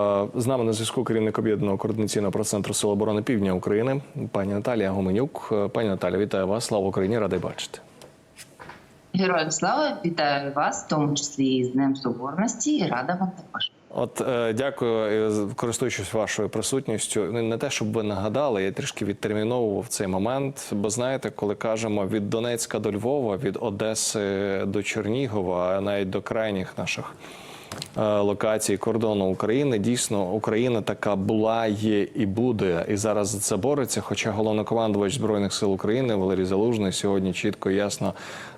Е, З нами на зв'язку керівник об'єднаного координаційного прес-центру Сил оборони Півдня України, пані Наталія Гуменюк. Е, Пані Наталя, вітаю вас. Слава Україні, радий бачити. Героям слава вітаю вас, в тому числі і з Днем Соборності, і рада вам також. От е, дякую, е, користуючись вашою присутністю. Не- Не те, щоб ви нагадали, я трішки відтерміновував цей момент. Бо знаєте, коли кажемо від Донецька до Львова, від Одеси до Чернігова, а навіть до крайніх наших е, локацій кордону України, дійсно Україна така була, є і буде, і зараз за це бореться. Хоча головнокомандувач збройних сил України Валерій Залужний сьогодні чітко і ясно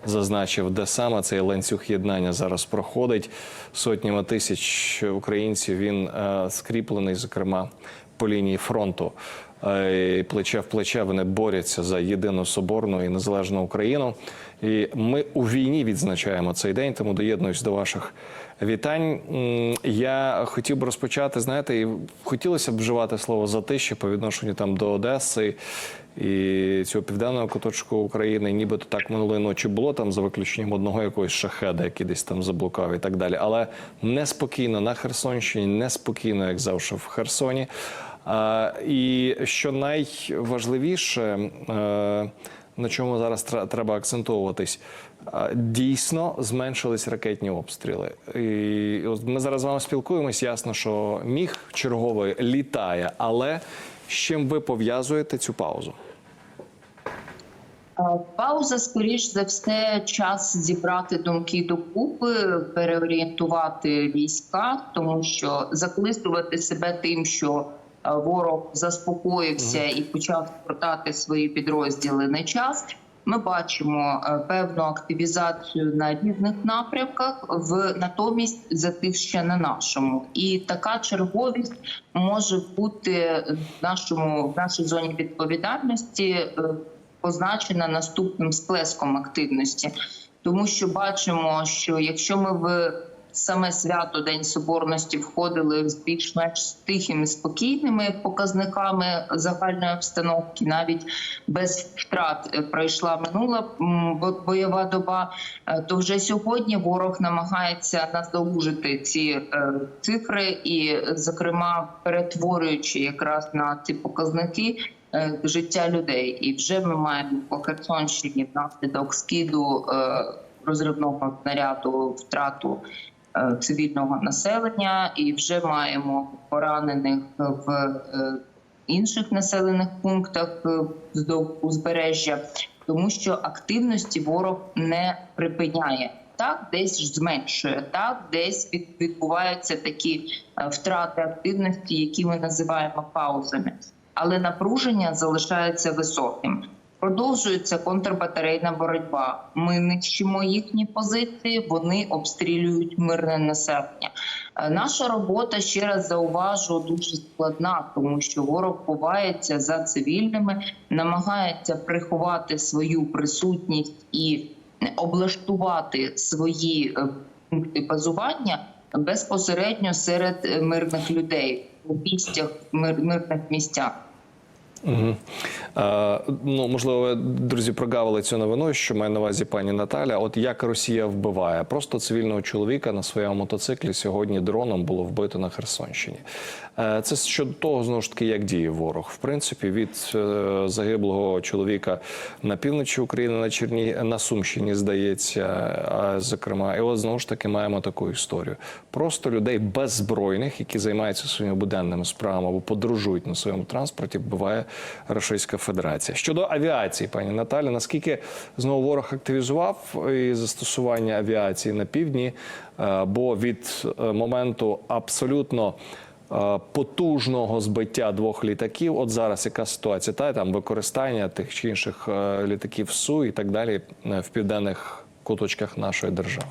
зазначив, де саме цей ланцюг єднання зараз проходить сотнями тисяч українців. Він е, скріплений, зокрема, по лінії фронту. Плече в плече вони борються за єдину соборну і незалежну Україну. І ми у війні відзначаємо цей день, тому доєднуюсь до ваших вітань. Я хотів би розпочати, знаєте, і хотілося б вживати слово затиші по відношенню там до Одеси і цього південного куточку України. Нібито так минулої ночі було там за виключенням одного якогось шахеда, який десь там заблукав і так далі. Але неспокійно на Херсонщині, неспокійно, як завжди, в Херсоні. І що найважливіше, е, на чому зараз треба акцентовуватись, дійсно зменшились ракетні обстріли. І ми зараз з вами спілкуємось. Ясно, що міг черговий літає, але з чим ви пов'язуєте цю паузу? Е, Пауза, скоріш за все, час зібрати думки докупи, переорієнтувати війська, тому що заклистувати себе тим, що е, ворог заспокоївся і почав спортати свої підрозділи не час. Ми бачимо е, певну активізацію на різних напрямках, в натомість затишчя на нашому, і така черговість може бути в нашому в нашій зоні відповідальності. е, позначена наступним сплеском активності, тому що бачимо, що якщо ми в саме свято День Соборності входили з більш-менш тихими спокійними показниками загальної обстановки, навіть без втрат пройшла минула бойова доба, е, то вже сьогодні ворог намагається наздолужити ці е, цифри, і, зокрема, перетворюючи якраз на ці показники е, життя людей. І вже ми маємо по Херсонщині внаслідок скиду розривного снаряду втрату цивільного населення, і вже маємо поранених в е, інших населених пунктах е, узбережжя, тому що активності ворог не припиняє. Так, десь зменшує, так, десь відбуваються такі е, втрати активності, які ми називаємо паузами але напруження залишається високим. Продовжується контрбатарейна боротьба. Ми нищимо їхні позиції, вони обстрілюють мирне населення. Е, Наша робота ще раз зауважу дуже складна, тому що ворог ховається за цивільними, намагається приховати свою присутність і облаштувати свої е, пункти базування безпосередньо серед е, мирних людей у мирних місцях. Угу. Е, ну, можливо, ви, друзі, прогавили цю новину, що має на увазі пані Наталя. От як Росія вбиває просто цивільного чоловіка на своєму мотоциклі сьогодні дроном було вбито на Херсонщині. Е, це щодо того, знову ж таки, як діє ворог. В принципі, від е, загиблого чоловіка на півночі України, на Черні, на Сумщині, здається, а, зокрема, і от знову ж таки маємо таку історію. Просто людей беззбройних, які займаються своїми буденними справами або подорожують на своєму транспорті, вбиває Російська Федерація. Щодо авіації, пані Наталі, наскільки знову ворог активізував і застосування авіації на півдні? Е, Бо від е, моменту абсолютно е, потужного збиття двох літаків, от зараз яка ситуація? Та там використання тих чи інших літаків СУ і так далі в південних куточках нашої держави.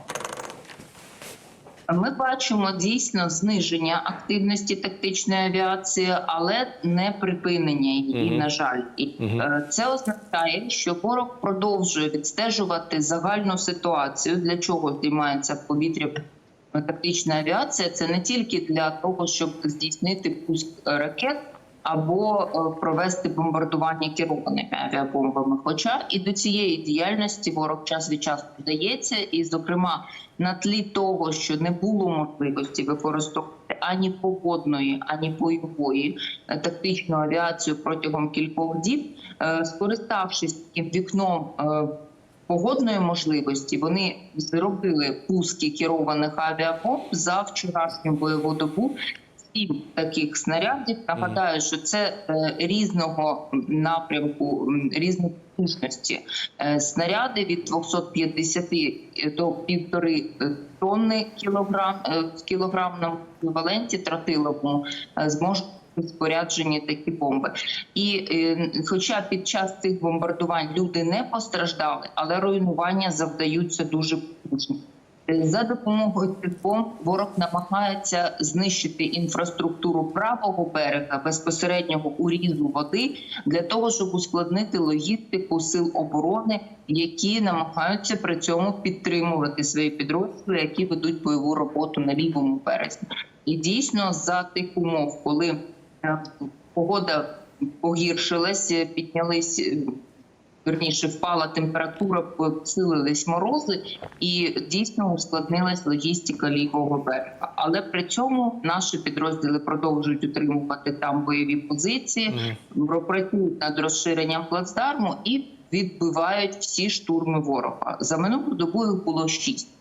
Ми бачимо дійсно зниження активності тактичної авіації, але не припинення її. Угу. На жаль, і е, це означає, що ворог продовжує відстежувати загальну ситуацію. Для чого займається в повітря тактична авіація? Це не тільки для того, щоб здійснити пуск ракет. Або е, провести бомбардування керованими авіабомбами. Хоча і до цієї діяльності ворог час від часу вдається, і, зокрема, на тлі того, що не було можливості використовувати ані погодної, ані бойової е, тактичну авіацію протягом кількох діб, е, скориставшись таким вікном. Погодної можливості вони зробили пуски керованих авіабомб за вчорашню бойову добу. Сім таких снарядів. Нагадаю, що це е, різного напрямку, різної потужності Е, снаряди від 250 до півтори е, тонни кілограм е, в кілограмному еквіваленті тротиловому е, зможуть споряджені такі бомби. І е, хоча під час цих бомбардувань люди не постраждали, але руйнування завдаються дуже потужні. Е, За допомогою цих бомб ворог намагається знищити інфраструктуру правого берега безпосереднього урізу води для того, щоб ускладнити логістику сил оборони, які намагаються при цьому підтримувати свої підрозділи, які ведуть бойову роботу на лівому березі. І дійсно за тих умов, коли е, погода погіршилась, е, піднялись. Верніше впала температура, посилились морози, і дійсно ускладнилась логістика лівого берега. Але при цьому наші підрозділи продовжують утримувати там бойові позиції, працюють над розширенням плацдарму і відбивають всі штурми ворога. За минулу добу їх було шість.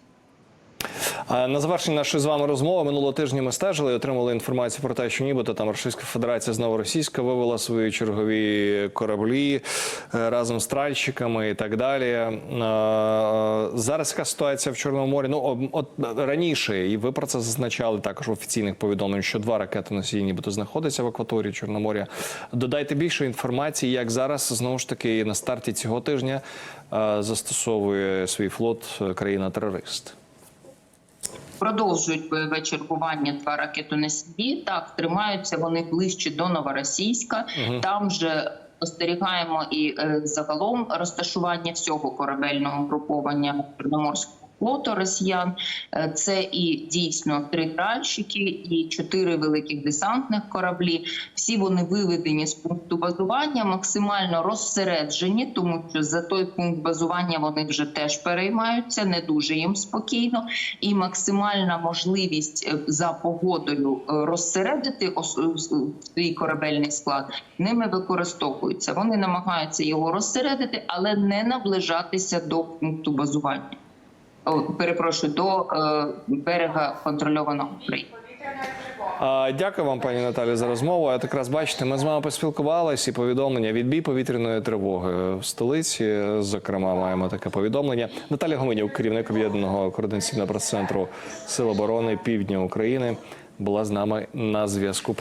На завершення нашої з вами розмови минулого тижня ми стежили і отримали інформацію про те, що нібито там Російська Федерація знову російська вивела свої чергові кораблі е, разом з тральщиками і так далі. Е, Зараз яка ситуація в Чорному морі? Ну от раніше, і ви про це зазначали також в офіційних повідомлень, що два ракети носії нібито знаходяться в акваторії Чорноморя. Додайте більше інформації, як зараз знову ж таки на старті цього тижня е, застосовує свій флот е, країна-терорист. Продовжують бойове чергування два ракетоносії. Так тримаються вони ближче до Новоросійська. Там же спостерігаємо і е, загалом розташування всього корабельного груповання Чорноморського флоту росіян. Е, Це і дійсно три тральщики, і чотири великих десантних кораблі. Всі вони виведені з пункту базування, максимально розсереджені, тому що за той пункт базування вони вже теж переймаються, не дуже їм спокійно, і максимальна можливість е, за погодою е, розсередити свій корабельний склад ними використовуються. Вони намагаються його розсередити, але не наближатися до пункту базування. Перепрошую до е, берега контрольованого Україні. А, Дякую вам, пані Наталі, за розмову. От якраз бачите, ми з вами поспілкувалися і повідомлення відбій повітряної тривоги в столиці. Зокрема, маємо таке повідомлення. Наталя Гоменюк, керівник об'єднаного координаційного прес-центру Сил оборони Півдня України, була з нами на зв'язку.